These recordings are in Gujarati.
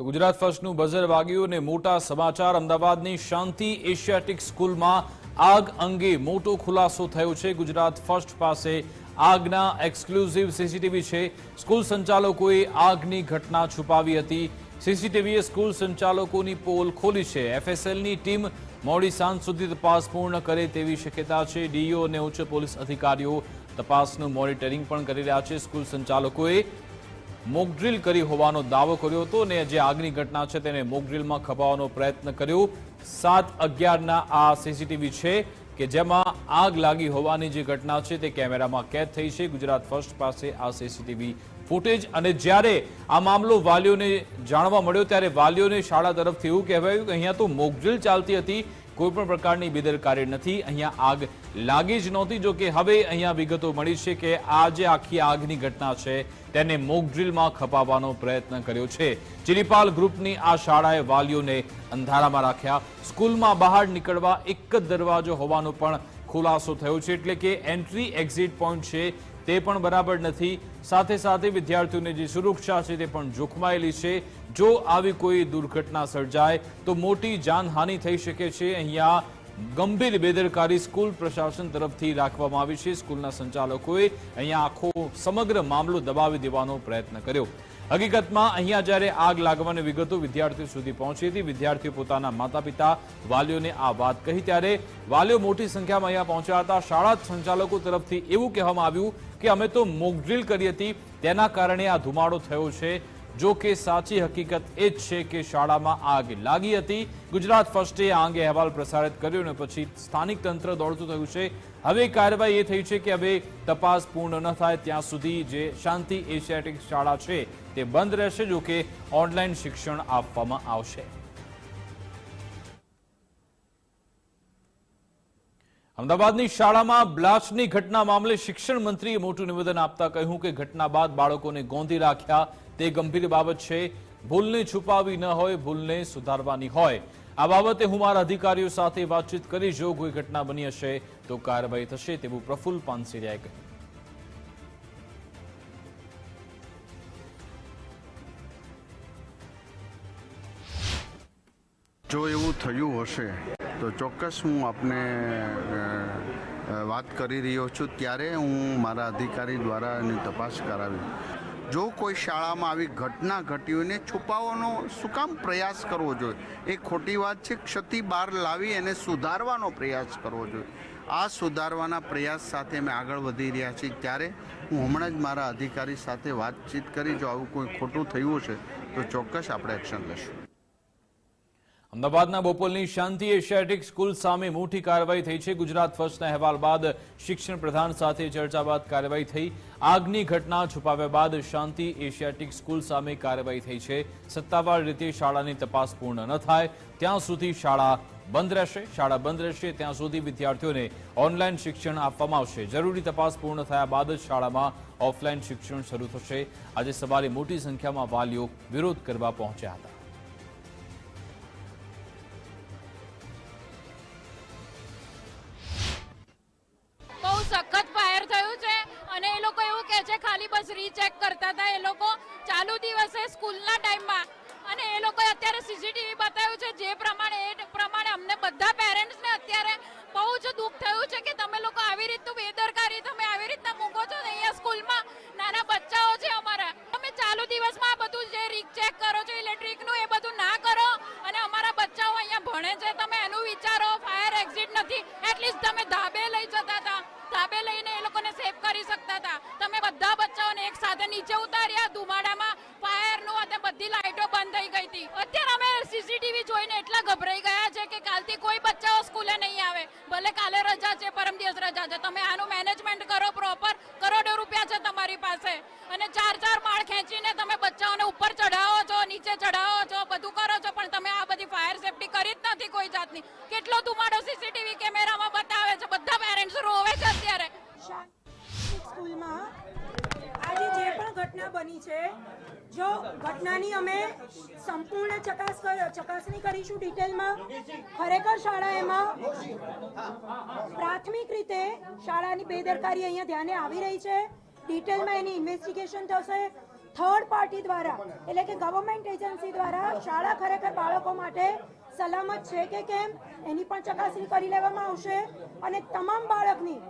તો ગુજરાત ફર્સ્ટનું બઝર વાગ્યું અને મોટા સમાચાર અમદાવાદની શાંતિ એશિયાટિક સ્કૂલમાં આગ અંગે મોટો ખુલાસો થયો છે. ગુજરાત ફર્સ્ટ પાસે આગના એક્સક્લુઝિવ સીસીટીવી છે. સ્કૂલ સંચાલકોએ આગની ઘટના છુપાવી હતી. સીસીટીવીએ સ્કૂલ સંચાલકોની પોલ ખોલી છે. એફએસએલની ટીમ મોડી સાંજ સુધી તપાસ પૂર્ણ કરે તેવી શક્યતા છે. ડીઓ અને ઉચ્ચ પોલીસ અધિકારીઓ તપાસનું મોનિટરિંગ પણ કરી રહ્યા છે. સ્કૂલ સંચાલકોએ મોકડ્રીલ કરી હોવાનો દાવો કર્યો હતો અને જે આગની ઘટના છે તેને મોકડ્રીલમાં ખપાવવાનો પ્રયત્ન કર્યો. સાત અગિયારના આ સીસીટીવી છે કે જેમાં આગ લાગી હોવાની જે ઘટના છે તે કેમેરામાં કેદ થઈ છે. ગુજરાત ફર્સ્ટ પાસે આ સીસીટીવી ફૂટેજ અને જ્યારે આ મામલો વાલીઓને જાણવા મળ્યો ત્યારે વાલીઓને શાળા તરફથી એવું કહેવાયું કે અહીંયા તો મોકડ્રીલ ચાલતી હતી. કોઈ પણ પ્રકારની બેદરકારી નથી. અહીંયા આગ લાગી જ નહોતી, જો કે હવે અહીંયા વિગતો મળી છે કે આ જે આખી આગની ઘટના છે, તેને મોકડ્રીલમાં ખપાવવાનો પ્રયત્ન કર્યો છે. ચિરીપાલ ગ્રુપની આ શાળાએ વાલીઓને અંધારામાં રાખ્યા. સ્કૂલમાં બહાર નીકળવા એક જ દરવાજો હોવાનો પણ ખુલાસો થયો છે, એટલે કે એન્ટ્રી એક્ઝિટ પોઈન્ટ છે તે પણ બરાબર નથી. સાથે સાથે વિદ્યાર્થીઓની જે સુરક્ષા છે તે પણ જોખમાયેલી છે. જો આવી કોઈ દુર્ઘટના સર્જાય, તો મોટી જાનહાનિ થઈ શકે છે. અહીંયા ગંભીર બેદરકારી સ્કૂલ પ્રશાસન તરફથી રાખવામાં આવી છે. સ્કૂલના સંચાલકોએ અહીંયા આખો સમગ્ર મામલો દબાવી દેવાનો પ્રયત્ન કર્યો. હકીકતમાં અહીંયા જ્યારે આગ લાગવાની વિગતો વિદ્યાર્થીઓ સુધી પહોંચી હતી, વિદ્યાર્થીઓ પોતાના માતા પિતા વાલીઓને આ વાત કહી ત્યારે વાલીઓ મોટી સંખ્યામાં અહીંયા પહોંચ્યા હતા. શાળા સંચાલકો તરફથી એવું કહેવામાં આવ્યું કે અમે તો મોકડ્રીલ કરી હતી. તેના કારણે આ ધુમાડો થયો છે. જો કે સાચી હકીકત એ જ છે કે શાળામાં આગ લાગી હતી. ગુજરાત ફર્સ્ટે આ અંગે અહેવાલ પ્રસારિત કર્યો અને પછી સ્થાનિક તંત્ર દોડતું થયું છે. હવે કાર્યવાહી એ થઈ છે કે હવે તપાસ પૂર્ણ ન થાય ત્યાં સુધી જે શાંતિ એશિયાટિક શાળા છે તે બંધ રહેશે જો કે ઓનલાઈન શિક્ષણ આપવામાં આવશે. અમદાવાદની શાળામાં બ્લાસ્ટની ઘટના મામલે શિક્ષણ મંત્રીએ મોટું નિવેદન આપતા કહ્યું કે ઘટના બાદ બાળકોને ગોંધી રાખ્યા. તે ગંભીર બાબત છે. ભૂલને છુપાવી ન હોય, ભૂલને સુધારવાની હોય. આ બાબતે હું મારા અધિકારીઓ સાથે વાતચીત કરી, જો કોઈ ઘટના બની હશે તો કાર્યવાહી થશે તેવું પ્રફુલ્લ પાનસેરિયાએ કહ્યું. જો એવું થયું હશે તો ચોક્કસ હું આપને વાત કરી રહ્યો છું. ત્યારે હું મારા અધિકારી દ્વારા એની તપાસ કરાવી. જો કોઈ શાળામાં આવી ઘટના ઘટી હોય ને છુપાવવાનો શું કામ પ્રયાસ કરવો જોઈએ? એ ખોટી વાત છે. ક્ષતિ બહાર લાવી એને સુધારવાનો પ્રયાસ કરવો જોઈએ. આ સુધારવાના પ્રયાસ સાથે અમે આગળ વધી રહ્યા છીએ. ત્યારે હું હમણાં જ મારા અધિકારી સાથે વાતચીત કરી, જો આવું કોઈ ખોટું થયું હશે, તો ચોક્કસ આપણે એક્શન લઈશું અમદાવાદના બોપલની શાંતિ એશિયાટિક સ્કૂલ સામે મોટી કાર્યવાહી થઈ છે. ગુજરાત ફર્સ્ટના અહેવાલ બાદ શિક્ષણ પ્રધાન સાથે ચર્ચા બાદ કાર્યવાહી થઈ. આગની ઘટના છુપાવ્યા બાદ શાંતિ એશિયાટિક સ્કૂલ સામે કાર્યવાહી થઈ છે. સત્તાવાર રીતે શાળાની તપાસ પૂર્ણ ન થાય. ત્યાં સુધી શાળા બંધ રહેશે. શાળા બંધ રહેશે. ત્યાં સુધી વિદ્યાર્થીઓને ઓનલાઈન શિક્ષણ આપવામાં આવશે. જરૂરી તપાસ પૂર્ણ થયા બાદ જ શાળામાં ઓફલાઈન શિક્ષણ શરૂ થશે. આજે સવારે મોટી સંખ્યામાં વાલીઓ વિરોધ કરવા પહોંચ્યા હતા. સખત ફાયર થયું છે અને એ લોકો એવું કહે છે, ખાલી બસ રીચેક કરતા હતા એ લોકો ચાલુ દિવસે સ્કૂલના ટાઈમમાં. અને એ લોકોએ અત્યારે સીસીટીવી બતાવ્યું છે, જે પ્રમાણે એ પ્રમાણે અમને બધા પેરેન્ટ્સને અત્યારે બહુ જ દુઃખ થયું છે કે તમે લોકો આવી રીતનું બેદરકારી, તમે આવી રીતના મૂકો છો ને અહીંયા સ્કૂલમાં નાના બચ્ચાઓ છે અમારા. તમે ચાલુ દિવસમાં આ બધું જે રીક ચેક કરો છો ઇલેક્ટ્રિકનું એ બધું ના કરો અને અમારા બચ્ચાઓ અહીંયા ભણે છે. તમે એનું વિચારો ફાયર એક્ઝિટ નથી. એટલીસ્ટ તમે ઉતાર્યા ધુમાડામાં, ફાયરનું અને બધી લાઇટો બંધ થઈ ગઈ હતી. અત્યારે અમે સીસીટીવી જોઈને એટલા ગભરાઈ ગયા છે કે કાલથી કોઈ બચ્ચાઓ સ્કૂલે નહીં આવે. ભલે કાલે રજા છે, પરમ દિવસ રજા છે. તમે આનું મેનેજમેન્ટ કરો પ્રોપર ઘટના બની છે. જો ઘટનાની અમે સંપૂર્ણ ચકાસ ચકાસણી કરીશું ડિટેલમાં. ખરેખર શાળા એમાં પ્રાથમિક રીતે શાળાની બેદરકારી અહીંયા ધ્યાને આવી રહી છે. ડિટેલમાં એની ઇન્વેસ્ટિગેશન થશે. થર્ડ પાર્ટી દ્વારા, એટલે કે ગવર્મેન્ટ એજન્સી દ્વારા શાળા ખરેખર બાળકો માટે સલામત છે કે કેમ, એની પણ ચકાસણી કરી લેવામાં આવશે. અને તમામ બાળકની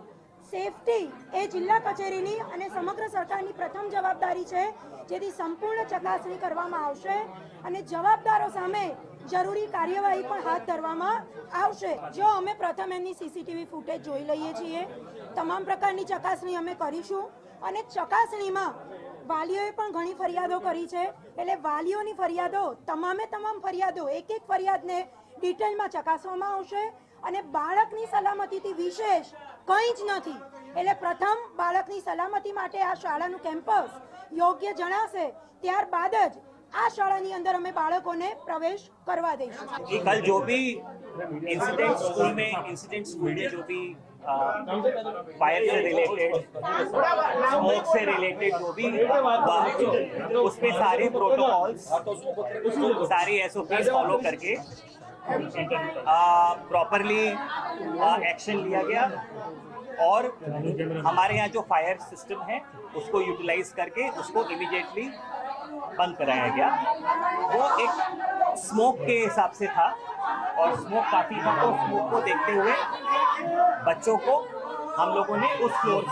સેફટી એ જિલ્લા કચેરીની અને સમગ્ર સરકારની પ્રથમ જવાબદારી છે, જેથી સંપૂર્ણ ચકાસણી કરવામાં આવશે અને જવાબદારો સામે જરૂરી કાર્યવાહી પણ હાથ ધરવામાં આવશે. જો અમે પ્રથમ એમની સીસીટીવી ફૂટેજ જોઈ લઈએ છીએ, તમામ પ્રકારની ચકાસણી અમે કરીશું અને ચકાસણીમાં વાલીઓએ પણ ઘણી ફરિયાદો કરી છે. એટલે વાલીઓની ફરિયાદો, તમામે તમામ ફરિયાદો એક એક ફરિયાદને ડિટેલમાં ચકાસવામાં આવશે. અને બાળકની સલામતીથી વિશેષ કંઈ જ નથી એટલે પ્રથમ બાળકની સલામતી માટે આ શાળાનું કેમ્પસ યોગ્ય જણાશે ત્યારબાદ જ આ શાળાની અંદર અમે બાળકોને પ્રવેશ કરવા દઈશું कि कल जो भी इंसिडेंट स्कूल में इंसिडेंट स्कूल में जो भी फायर से रिलेटेड स्मोक से रिलेटेड जो भी हुआ उसमें सारे प्रोटोकॉल्स सारे एसओपी फॉलो करके प्रॉपरली एक्शन लिया गया। और हमारे यहाँ जो फायर सिस्टम है, उसको यूटिलाइज करके उसको इमीडिएटली बंद कराया गया। वो एक स्मोक के हिसाब से था और स्मोक काफ़ी था। तो स्मोक को देखते हुए बच्चों को हम लोगों ने उस फ्लोर